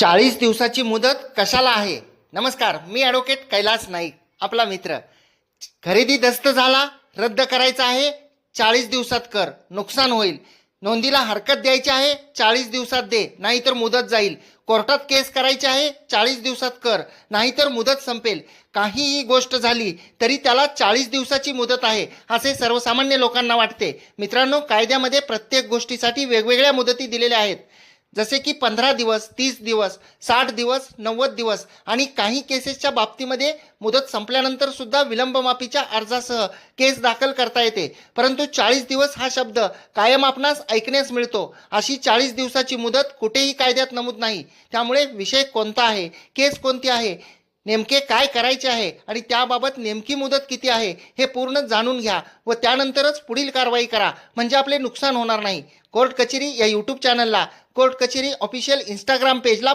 चाळीस दिवसाची मुदत कशाला आहे? नमस्कार मी ॲडव्होकेट कैलास नाईक आपला मित्र. खरेदी दस्त झाला रद्द करायचा आहे चाळीस दिवसात कर नुकसान होईल. नोंदीला हरकत द्यायची आहे चाळीस दिवसात दे नाहीतर मुदत जाईल. कोर्टात केस करायची आहे चाळीस दिवसात कर नाहीतर मुदत संपेल. काहीही गोष्ट झाली तरी त्याला चाळीस दिवसाची मुदत आहे असे सर्वसामान्य लोकांना वाटते. मित्रांनो कायद्यामध्ये प्रत्येक गोष्टीसाठी वेगवेगळ्या मुदती दिलेल्या आहेत. जसे की पंधरा दिवस तीस दिवस साठ दिवस नव्वद दिवस आणि काही केसेसच्या बाबतीमध्ये मुदत संपल्यानंतर सुद्धा विलंबमाफीच्या अर्जासह केस दाखल करता येते. परंतु चाळीस दिवस हा शब्द कायम आपणास ऐकण्यास मिळतो. अशी चाळीस दिवसाची मुदत कुठेही कायद्यात नमूद नाही. त्यामुळे विषय कोणता आहे? केस कोणती आहे? नेमके काय करायचे आहे आणि त्याबाबत नेमकी मुदत किती आहे हे पूर्ण जाणून घ्या व त्यानंतरच पुढील कारवाई करा. म्हणजे आपले नुकसान होणार नाही. कोर्ट कचेरी या यूट्यूब चॅनलला कोर्ट कचेरी ऑफिशियल इंस्टाग्राम पेजला